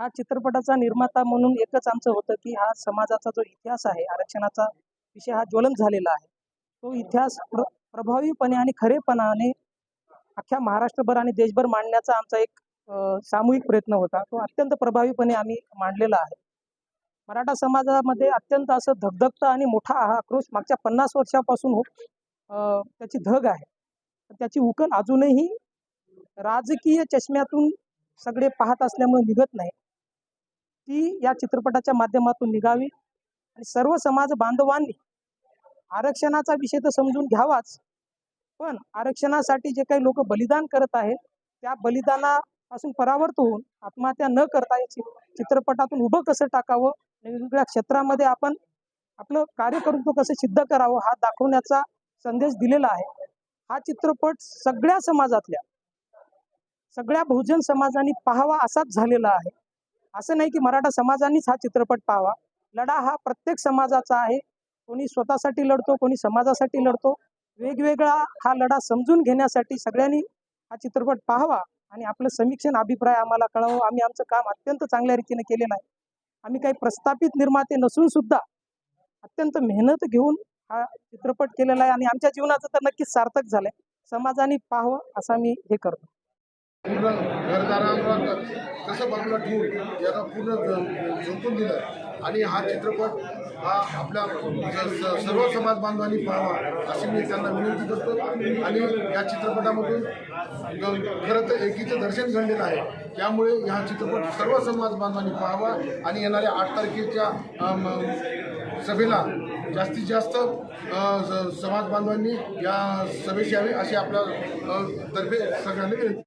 हा चित्रपटाचा निर्माता म्हणून एकच आमचं होतं की हा समाजाचा जो इतिहास आहे आरक्षणाचा विषय हा ज्वलंत झालेला आहे. तो इतिहास प्र प्रभावीपणे आणि खरेपणाने अख्ख्या महाराष्ट्रभर आणि देशभर मांडण्याचा आमचा एक सामूहिक प्रयत्न होता. तो अत्यंत प्रभावीपणे आम्ही मांडलेला आहे. मराठा समाजामध्ये अत्यंत असं धगधगतं आणि मोठा हा आक्रोश मागच्या पन्नास वर्षापासून हो त्याची धग आहे. त्याची उकल अजूनही राजकीय चष्म्यातून सगळे पाहत असल्यामुळे निघत नाही. ती या चित्रपटाच्या माध्यमातून निघावी. आणि सर्व समाज बांधवांनी आरक्षणाचा विषय तर समजून घ्यावाच. पण आरक्षणासाठी जे काही लोक बलिदान करत आहेत त्या बलिदानापासून परावर्त होऊन आत्महत्या न करता या चित्रपटातून उभं कसं टाकावं? वेगवेगळ्या क्षेत्रामध्ये आपण आपलं कार्य करून तो कसं सिद्ध करावं हा दाखवण्याचा संदेश दिलेला आहे. हा चित्रपट सगळ्या समाजातल्या सगळ्या बहुजन समाजाने पाहावा असाच झालेला आहे. असं नाही की मराठा समाजानेच हा चित्रपट पाहावा. लढा हा प्रत्येक समाजाचा आहे. कोणी स्वतःसाठी लढतो कोणी समाजासाठी लढतो. वेगवेगळा हा लढा समजून घेण्यासाठी सगळ्यांनी हा चित्रपट पाहावा आणि आपलं समीक्षण अभिप्राय आम्हाला कळावं. आम्ही आमचं काम अत्यंत चांगल्या रीतीने केलेलं आहे. आम्ही काही प्रस्थापित निर्माते नसून सुद्धा अत्यंत मेहनत घेऊन हा चित्रपट केलेला आहे आणि आमच्या जीवनाचं तर नक्कीच सार्थक झालंय. समाजाने पाहावं असा मी हे करतो. पूर्ण घरदारांवर कसं बाजूला ठेवून याला पूर्ण झोपून झोकून दिलं. आणि हा चित्रपट हा आपल्या सर्व समाज बांधवांनी पाहावा अशी मी त्यांना विनंती करतो. आणि या चित्रपटामधून खरं तर एकीचं दर्शन घडलेलं आहे. त्यामुळे हा चित्रपट सर्व समाज बांधवांनी पाहावा आणि येणाऱ्या आठ तारखेच्या सभेला जास्तीत जास्त स- समाज बांधवांनी या सभेस यावे अशी आपल्या तर्फे सगळ्यांनी विनंती.